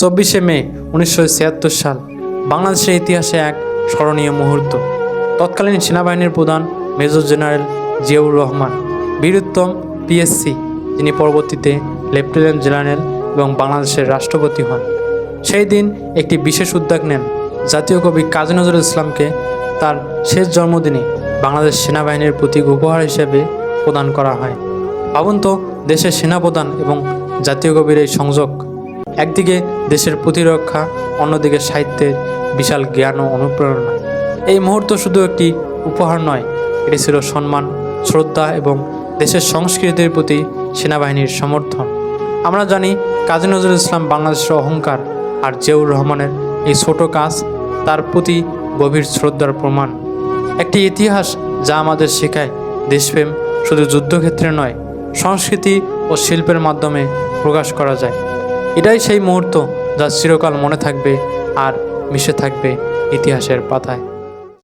চব্বিশে মে, উনিশশো ছিয়াত্তর সাল, বাংলাদেশের ইতিহাসে এক স্মরণীয় মুহূর্ত। তৎকালীন সেনাবাহিনীর প্রধান মেজর জেনারেল জিয়াউর রহমান, বীরুত্তম পিএসসি যিনি পরবর্তীতে লেফটেন্যান্ট জেনারেল এবং বাংলাদেশের রাষ্ট্রপতি হন। সেই দিন একটি বিশেষ উদ্যোগ নেন জাতীয় কবি কাজী নজরুল ইসলামকে তার শেষ জন্মদিনে বাংলাদেশ সেনাবাহিনীর প্রতীক উপহার হিসেবে প্রদান করা হয়। ভাবুন তো, দেশের সেনাপ্রধান এবং জাতীয় কবির এই সংযোগ একদিকে দেশের প্রতিরক্ষা, অন্যদিকে সাহিত্যের বিশাল জ্ঞান ও অনুপ্রেরণা। এই মুহূর্ত শুধু একটি উপহার নয়, এটি ছিল সম্মান, শ্রদ্ধা এবং দেশের সংস্কৃতির প্রতি সেনাবাহিনীর সমর্থন। আমরা জানি কাজী নজরুল ইসলাম বাংলাদেশের অহংকার আর জিয়াউর রহমানের এই ছোট কাজ তার প্রতি গভীর শ্রদ্ধার প্রমাণ। একটি ইতিহাস যা আমাদের শেখায় দেশপ্রেম শুধু যুদ্ধক্ষেত্রে নয়, সংস্কৃতি ও শিল্পের মাধ্যমে প্রকাশ করা যায়। এটাই সেই মুহূর্ত যা চিরকাল মনে থাকবে আর মিশে থাকবে ইতিহাসের পাতায়।